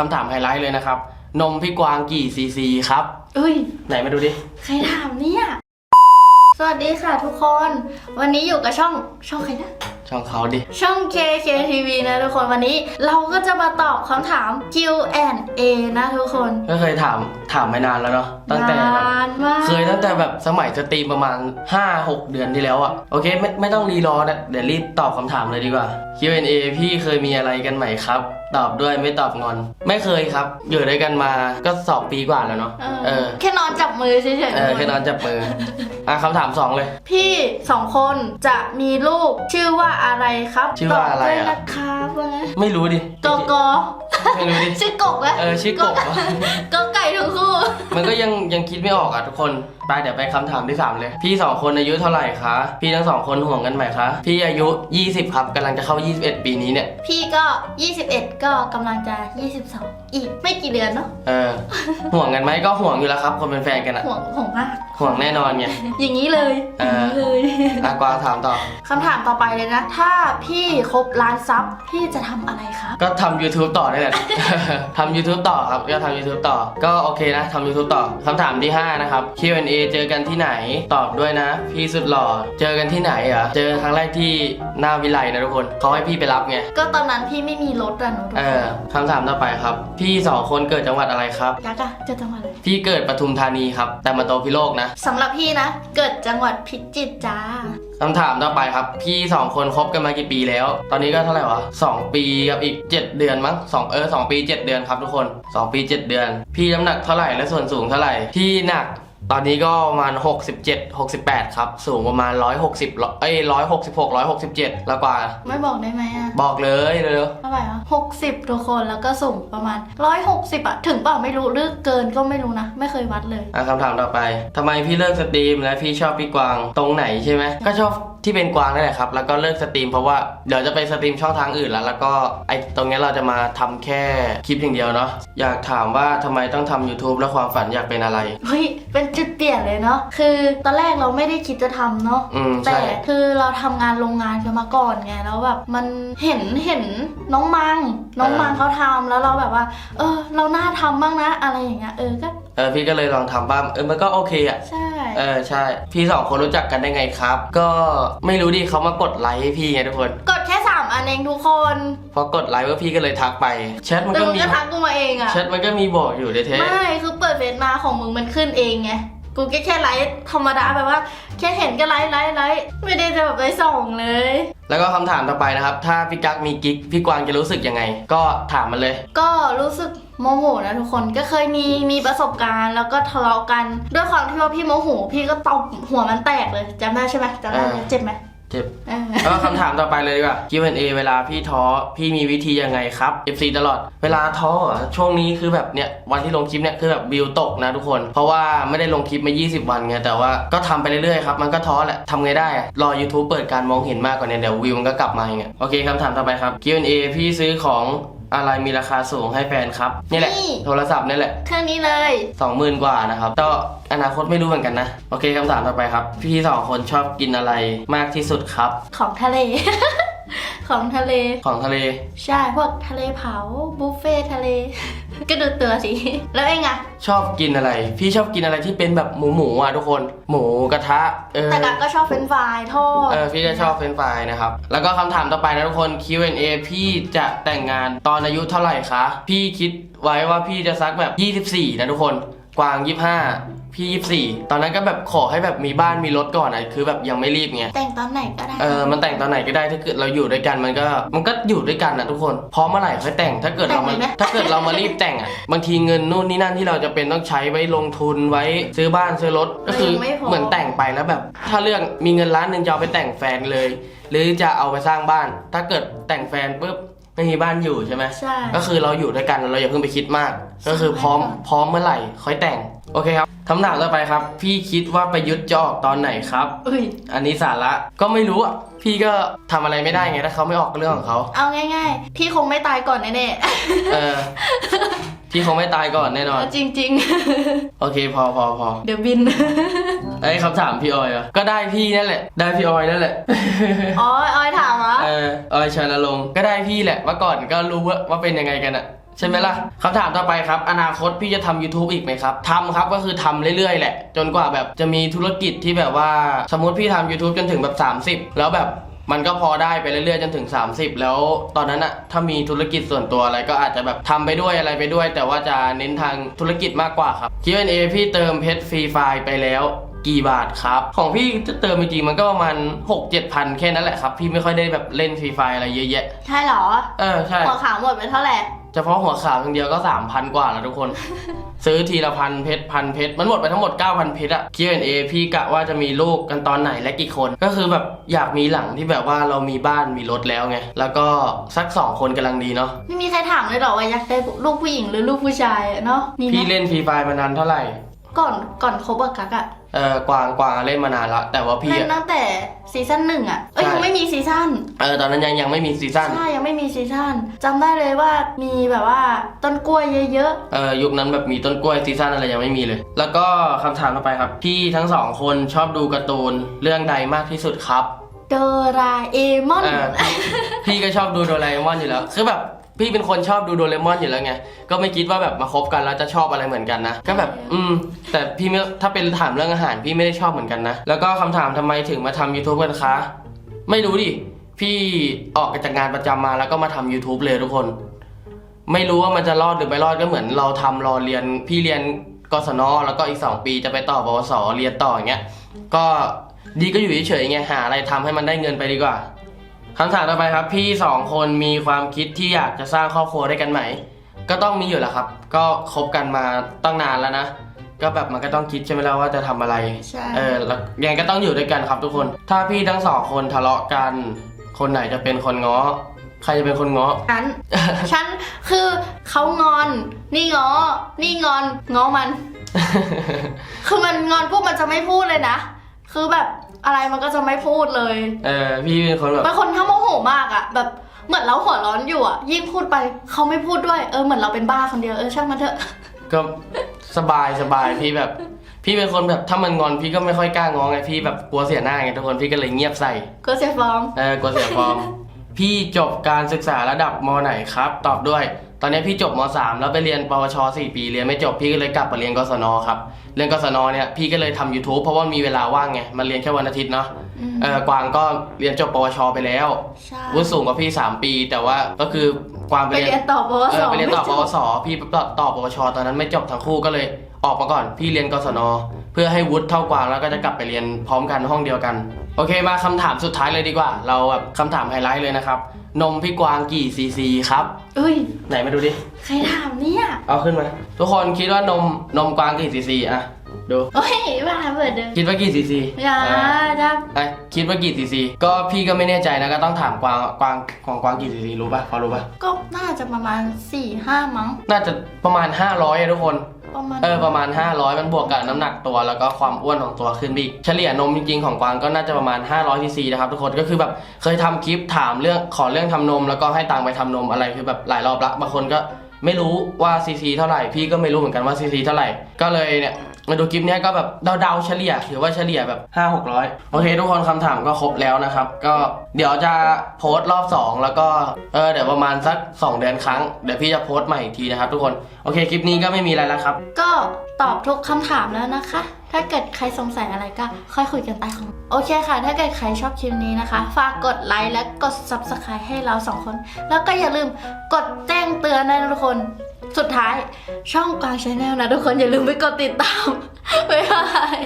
คำถามไฮไลท์เลยนะครับ นมพี่กวางกี่ซีซีครับ เอ้ย ไหนมาดูดิ ใครถามเนี่ย สวัสดีค่ะทุกคน วันนี้อยู่กับช่องช่องใครนะ ช่องเขาดิ ช่อง KKTV นะทุกคนวันนี้เราก็จะมาตอบคำถาม Q&A นะทุกคนก็เคยถามถามมานานแล้วเนาะตั้งแต่แบบ นานมากเคยตั้งแต่แบบสมัยสตรีมประมาณ 5-6 เดือนที่แล้วอะโอเคไม่ไม่ต้องรีรอนะเดี๋ยวรีบตอบคำถามเลยดีกว่า Q&A พี่เคยมีอะไรกันไหมครับ ตอบด้วยไม่ตอบงอน ไม่เคยครับ อยู่ด้วยกันมาก็สองปีกว่าแล้วเนาะเออเออแค่นอนจับมือเฉยๆเออแค่นอนจับมืออะคำถามสองเลย พี่สองคนจะมีลูกชื่อว่าอะไรครับชื่อว่าอะไรตบด้วยอะนะครับว่าไงไม่รู้ดิกกไม่รู้ดิชื่อกบไหมเออชื่อกบกไก่ทั้งคู่ มันก็ยังยังคิดไม่ออกอะทุกคน ไปเดี๋ยวไปคำถามที่ 3 เลย พี่สองคนอายุเท่าไหร่คะ พี่ทั้งสองคนห่วงกันไหมคะ พี่อายุ 20 ครับกำลังจะเข้า 21 ปีนี้เนี่ย พี่ก็ 21 ก็กำลังจะ 22 อีกไม่กี่เดือนเนาะ เออ ห่วงกันไหมก็ห่วงอยู่แล้วครับ คนเป็นแฟนกันอะห่วงห่วงมาก ห่วงแน่นอนไง อย่างนี้เลยเออย่างอนี้เลยอากวางถามต่อ คำถามต่อไปเลยนะ ถ้าพี่ครบล้านซับพี่จะทำอะไรครับ ก็ทำ YouTube ต่อได้แหละ ทำ YouTube ต่อครับ ก็ทำ YouTube ต่อ ก็โอเคนะทำ YouTube ต่อคำถามที่ 5 นะครับ Q&A เจอกันที่ไหน ตอบด้วยนะ พี่สุดหล่อ เจอกันที่ไหนเหรอะเจอครั้งแรกที่หน้าวิไลนะทุกคนเขาให้พี่ไปรับไง ก็ตอนนั้นพี่ไม่มีรถอะหนูทุกเอคอนคำถามต่อไปครับ พี่สองคนเกิดจังหวัดอะไรครับ ยักษ์อะเกิดจังหวัดอะไรพี่เกิดปทุมธานีครับ แต่มาโตพิโลกนะสำหรับพี่นะ เกิดจังหวัดพิจิตรจ้าคำถามต่อไปครับ พี่สองคนคบกันมากี่ปีแล้ว ตอนนี้ก็เท่าไหร่วะสองปีกับอีก 7 เดือนมั้งสองเออสองปี 7 เดือนครับทุกคน 2 ปี 7 เดือน พี่น้ำหนักเท่าไหร่และส่วนสูงเท่าไหร่ พี่หนัก ตอนนี้ก็ประมาณ 67 68 ครับ สูงประมาณ 160เอ้ย166 167 แล้วกว่า ไม่บอกได้ไหมอะบอกเลยเร็วเท่าไหร่อะหกสิบทุกคนแล้วก็สูงประมาณร้อยหกสิบอะถึงเปล่าไม่รู้หรือเกินก็ไม่รู้นะ ไม่เคยวัดเลย ๆอะคำถามต่อไปทำไมพี่เลิกสตรีมและพี่ชอบพี่กวางตรงไหนใช่ไหมก็ชอบที่เป็นกวางนั่นแหละครับ แล้วก็เลิกสตรีมเพราะว่าเดี๋ยวจะไปสตรีมช่องทางอื่นแล้ว แล้วก็ไอตรงเนี้ยเราจะมาทำแค่คลิปอย่างเดียวเนาะ อยากถามว่าทำไมต้องทำ YouTube และความฝันอยากเป็นอะไร เฮ้ย เป็นจุดเปลี่ยนเลยเนาะ คือตอนแรกเราไม่ได้คิดจะทำเนาะอืมแต่ใช่คือเราทำงานโรงงานกันมาก่อนไง แล้วแบบมันเห็นเห็นน้องมัง น้องมังเขาทำแล้วเราแบบว่า เออ เราน่าทำบ้างนะ อะไรอย่างเงี้ย เออ ก็เออพี่ก็เลยลองทำบ้างเออมันก็โอเคอะ ใช่ เออใช่ พี่สองคนรู้จักกันได้ไงครับ ก็ไม่รู้ดิเขามากดไลค์ให้พี่ไงทุกคน กดแค่สามอันเองทุกคนพอกดไลค์ว่าพี่ก็เลยทักไปแชทมันแต่ก็มึงมีก็ทักกูมาเองอะแชทมันก็มีบอกอยู่ในเทส ไม่คือเปิดเฟซมาของมึงมันขึ้นเองไง กูแค่แค่ไลฟ์ธรรมดาแบบว่า แค่เห็นก็ไลฟ์ไลฟ์ไลฟ์ไม่ได้จะแบบไปส่องเลย แล้วก็คำถามต่อไปนะครับ ถ้าพี่กั๊กมีกิ๊กพี่กวางจะรู้สึกยังไง ก็ถามมาเลย ก็รู้สึกโมโหนะทุกคนก็เคยมีมีประสบการณ์แล้วก็ทะเลาะกัน ด้วยความที่ว่าพี่โมโหพี่ก็ตบหัวมันแตกเลยจำได้ใช่ไหมจำได้ไหมเออเจ็บไหม เจ็บเออแล้วก็คำถามต่อไปเลยดีกว่า Q&A เวลาพี่ท้อพี่มีวิธียังไงครับ FC ตลอด เวลาท้ออะช่วงนี้คือแบบเนี่ยวันที่ลงคลิปเนี่ยคือแบบวิวตกนะทุกคน เพราะว่าไม่ได้ลงคลิปมา 20 วันไงแต่ว่าก็ทำไปเรื่อยๆครับมันก็ท้อแหละทำไงได้อะรอ YouTube เปิดการมองเห็นมากกว่านี้เดี๋ยววิวมันก็กลับมาอย่างเงี้ยโอเคคำถามต่อไปครับ Q&A พี่ซื้อของ อะไรมีราคาสูงให้แฟนครับนี่แหละโทรศัพท์นี่แหละเครื่องนี้เลย สองหมื่นกว่านะครับก็อนาคตไม่รู้เหมือนกันนะ โอเคคำถามต่อไปครับ พี่สองคนชอบกินอะไรมากที่สุดครับ ของทะเล ของทะเล ของทะเล ใช่ พวกทะเลเผาบุฟเฟ่ทะเล ก็ดูตัวสิ แล้วเองอะชอบกินอะไร พี่ชอบกินอะไรที่เป็นแบบหมูหมูอะทุกคน หมูกระทะ เออ แต่กักก็ชอบเฟรนช์ฟรายทอด เออพี่จะชอบเฟรนช์ฟรายนะครับ แล้วก็คำถามต่อไปนะทุกคน Q&A พี่จะแต่งงานตอนอายุเท่าไหร่คะ พี่คิดไว้ว่าพี่จะซักแบบ 24 นะทุกคนก วาง 25 พี่ 24 ตอนนั้นก็แบบขอให้แบบมีบ้านมีรถก่อนอะคือแบบยังไม่รีบไง แต่งตอนไหนก็ได้เออ มันแต่งตอนไหนก็ได้ถ้าเกิดเราอยู่ด้วยกันมันก็มันก็อยู่ด้วยกันนะทุกคนพร้อมเมื่อไหร่ค่อยแต่งถ้าเกิดเรามาแต่งเลยไหมถ้าเกิดเรามารีบแต่งอะบางทีเงินนู่นนี่นั่นที่เราจะเป็นต้องใช้ไว้ลงทุนไว้ซื้อบ้านซื้อรถก็คือไม่พอ เหมือนแต่งไปแล้วแบบ ถ้าเรื่องมีเงินล้านหนึ่งจะเอาไปแต่งแฟนเลย หรือจะเอาไปสร้างบ้าน ถ้าเกิดแต่งแฟนปุ๊บ ไม่มีบ้านอยู่ใช่ไหมใช่ ก็คือเราอยู่ด้วยกันเราอย่าเพิ่งไปคิดมาก ก็คือพร้อมพร้อมเมื่อไหร่ค่อยแต่ง โอเคครับคำถามต่อไปครับ พี่คิดว่าประยุทธ์จะออกตอนไหนครับอุ้ย อันนี้สาระก็ไม่รู้อะ พี่ก็ทำอะไรไม่ได้ไงถ้าเขาไม่ออกก็เรื่องของเขาเอาง่ายๆ พี่คงไม่ตายก่อนแน่เออ พี่คงไม่ตายก่อนแน่นอน ๆ จริง โอเคพอพอพอๆ เดี๋ยวบิน ไอ้คำถามพี่ออยอะก็ได้พี่นั่นแหละ ได้พี่ออยนั่นแหละ อ๋อออยถามวะเออออยชาลลงค์ก็ได้พี่แหละเมื่อก่อนก็รู้ว่าว่าเป็นยังไงกันอะ ใช่ไหมล่ะคำถามต่อไปครับ อนาคตพี่จะทำ YouTube อีกไหมครับทำครับก็คือทำเรื่อยๆ แหละ จนกว่าแบบจะมีธุรกิจที่แบบว่าสมมติพี่ทำ YouTube จนถึงแบบ 30 แล้วแบบมันก็พอได้ไปเรื่อยๆจนถึง 30 แล้วตอนนั้นอะถ้ามีธุรกิจส่วนตัวอะไรก็อาจจะแบบทำไปด้วยอะไรไปด้วย แต่ว่าจะเน้นทางธุรกิจมากกว่าครับ Q&A พี่เติมเพชรฟรีไฟล์ไปแล้วกี่บาทครับ ของพี่จะเติมจริงๆมันก็ประมาณ6 7พันแค่นั้นแหละครับ พี่ไม่ค่อยได้แบบเล่นฟรีไฟล์อะไรเยอะแยะ ใช่เหรอ เออใช่หัวขาวหมดไปเท่าไหร่ เฉพาะหัวขาวอย่างเดียวก็3,000กว่าแล้วทุกคน ซื้อทีละพันเพชรพันเพชรมันหมดไปทั้งหมด 9,000 เพชรอะ Q&A พี่กะว่าจะมีลูกกันตอนไหนและกี่คน ก็คือแบบอยากมีหลังที่แบบว่าเรามีบ้านมีรถแล้วไง แล้วก็สัก 2 คนกำลังดีเนาะ ไม่มีใครถามเลยเหรอว่าอยากได้ลูกผู้หญิงหรือลูกผู้ชายอะเนาะมีไหมพี่เล่นฟรีไฟมานานเท่าไหร่ ก่อนก่อนคบกับกักอะ เออกวางกวางเล่นมานานละแต่ว่าพี่เล่นอะตั้งแต่ซีซั่นหนึ่งอะเอ้ยใช่ยังไม่มีซีซั่นเออตอนนั้นยังยังไม่มีซีซั่นใช่ยังไม่มีซีซั่นจำได้เลยว่ามีแบบว่าต้นกล้วยเยอะเออยุคนั้นแบบมีต้นกล้วยซีซั่นอะไรยังไม่มีเลย แล้วก็คำถามต่อไปครับพี่ทั้งสองคนชอบดูการ์ตูนเรื่องใดมากที่สุดครับๆโดราเอมอนเออพี่พี่ก็ชอบดูโดราเอมอนอยู่แล้วคือแบบ พี่เป็นคนชอบดูโดราเอมอนอยู่แล้วไง ก็ไม่คิดว่าแบบมาคบกันแล้วจะชอบอะไรเหมือนกันนะ ก็แบบ อืม แต่พี่ไม่ถ้าเป็นถามเรื่องอาหารพี่ไม่ได้ชอบเหมือนกันนะ แล้วก็คำถามทำไมถึงมาทำ YouTube กันคะ ไม่รู้ดิ พี่ออกจากงานประจำมาแล้วก็มาทำ YouTube เลยทุกคน ไม่รู้ว่ามันจะรอดหรือไม่รอดก็เหมือนเราทำรอเรียน พี่เรียนกศนแล้วก็อีก 2 ปีจะไปต่อปวสเรียนต่ออย่างเงี้ย ก็ดีก็อยู่เฉยๆไงหาอะไรทำให้มันได้เงินไปดีกว่า คำถามต่อไปครับ พี่สองคนมีความคิดที่อยากจะสร้างครอบครัวด้วยกันไหม ก็ต้องมีอยู่แหละครับ ก็คบกันมาตั้งนานแล้วนะ ก็แบบมันก็ต้องคิดใช่ไหมล่ะว่าจะทำอะไร ใช่ เออแล้วยังไงก็ต้องอยู่ด้วยกันครับทุกคน ถ้าพี่ทั้งสองคนทะเลาะกัน คนไหนจะเป็นคนง้อ ใครจะเป็นคนง้อ ฉัน ฉันคือเขางอน นี่ง้อนี่งอนง้อมัน คือมันงอนปุ๊บมันจะไม่พูดเลยนะ คือแบบ อะไรมันก็จะไม่พูดเลยเออพี่เป็นคนแบบ เป็นคนถ้าโมโหมากอะแบบเหมือนเราหัวร้อนอยู่อะยิ่งพูดไปเขาไม่พูดด้วย เออเหมือนเราเป็นบ้าคนเดียวเออช่างมันเถอะ ก็สบายสบายพี่แบบ พี่เป็นคนแบบถ้ามันงอนพี่ก็ไม่ค่อยกล้าง้อไงพี่แบบกลัวเสียหน้าไงทุกคนพี่ก็เลยเงียบใส่ก็เสียฟอร์มเออกลัวเสียฟอร์ม พี่จบการศึกษาระดับมไหนครับ ตอบด้วย ตอนนี้พี่จบม 3 แล้วไปเรียนปวช 4 ปีเรียนไม่จบพี่ก็เลยกลับมาเรียนกศนครับเรียนกศนเนี่ยพี่ก็เลยทำ YouTube เพราะว่ามีเวลาว่างไงมันเรียนแค่วันอาทิตย์เนาะอืมเออกวางก็เรียนจบปวช ไปแล้วใช่วุฒิสูงกว่าพี่ 3 ปี แต่ว่าก็คือกวางไปไปเรียน เรียนต่อปวเอสอไปเรียนต่อม่ปจบวสพี่ต่อต่อปวช ตอนนั้นไม่จบทั้งคู่ก็เลยออกมาก่อน พี่เรียนกศน เพื่อให้วุฒิเท่ากวางแล้วก็จะกลับไปเรียนพร้อมกันห้องเดียวกัน โอเคมาคำถามสุดท้ายเลยดีกว่า เราแบบคำถามไฮไลท์เลยนะครับ นมพี่กวางกี่ซีซีครับ เอ้ย ไหนมาดูดิ ใครถามเนี่ยเอาขึ้นมา ทุกคนคิดว่านมนมกวางกี่ซีซีอะดู โอ้ยว่าเปิดเดิมคิดว่ากี่ซีซีอย่าอ่าจ้าไอยคิดว่ากี่ซีซี ก็พี่ก็ไม่แน่ใจนะก็ต้องถามกวางกวางของกวางกี่ซีซีรู้ป่ะพอรู้ป่ะ ก็น่าจะประมาณ4ี่ห้ามั้ง น่าจะประมาณ 500อะทุกคน ประมาณเออประมาณ 500 มันบวกกับน้ำหนักตัวแล้วก็ความอ้วนของตัวขึ้นไปอีกเฉลี่ยนมจริงๆของกวางก็น่าจะประมาณ 500ซีซีนะครับทุกคนก็คือแบบเคยทำคลิปถามเรื่องขอเรื่องทำนม แล้วก็ให้ตังค์ไปทำนมอะไรคือแบบหลายรอบละบางคนก็ไม่รู้ว่าซีซีเท่าไหร่พี่ก็ไม่รู้เหมือนกันว่าซีซีเท่าไหร่ ก็เลยเนี่ย มาดูคลิปนี้ก็แบบเดาๆเฉลี่ยถือว่าเฉลี่ยแบบ 5 600 โอเค ทุกคนคำถามก็ครบแล้วนะครับ ก็เดี๋ยวจะโพสต์รอบ 2 แล้วก็เออเดี๋ยวประมาณสัก 2 เดือนครั้ง เดี๋ยวพี่จะโพสต์ใหม่อีกทีนะครับทุกคน โอเคคลิปนี้ก็ไม่มีอะไรแล้วครับ ก็ตอบทุกคำถามแล้วนะคะ ถ้าเกิดใครสงสัยอะไรก็ค่อยคุยกันใต้คอมโอเคค่ะ ถ้าเกิดใครชอบคลิปนี้นะคะ ฝากกดไลค์และกด subscribe ให้เราสองคน แล้วก็อย่าลืมกดแจ้งเตือนนะทุกคน สุดท้ายช่องกวางชาแนลนะทุกคนอย่าลืมไปกดติดตามบ๊ายบาย